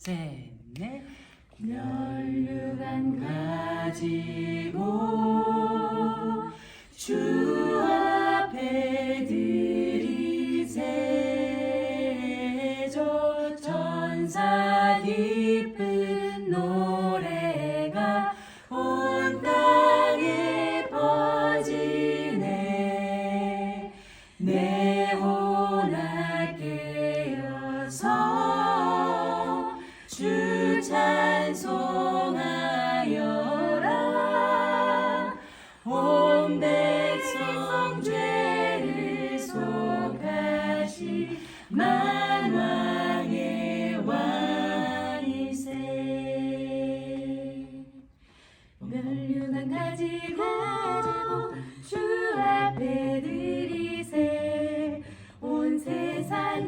셋, 넷. 멸류관 가지고 주 앞에 드리세 저 천사 깊은 주 찬송하여라. 온 백성 죄를 속하시 만왕의 왕이세.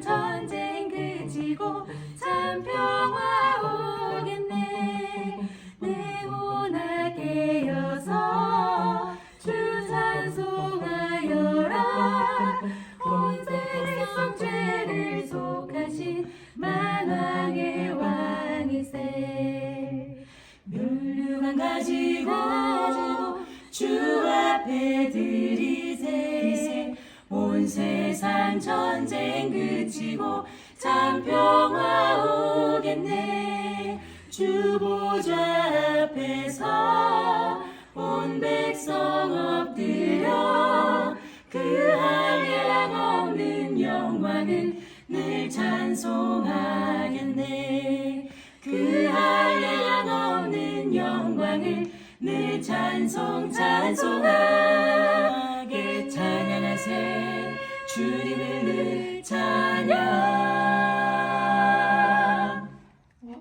전쟁 그치고 참 평화 가지고 주 앞에 드리세. 온 세상 전쟁 그치고 참 평화 오겠네. 주 보좌 앞에서 온 백성 엎드려 그 한량 없는 영광을 늘 찬송하겠네 내 찬송 찬송하게 찬양하세. 주님을 찬양.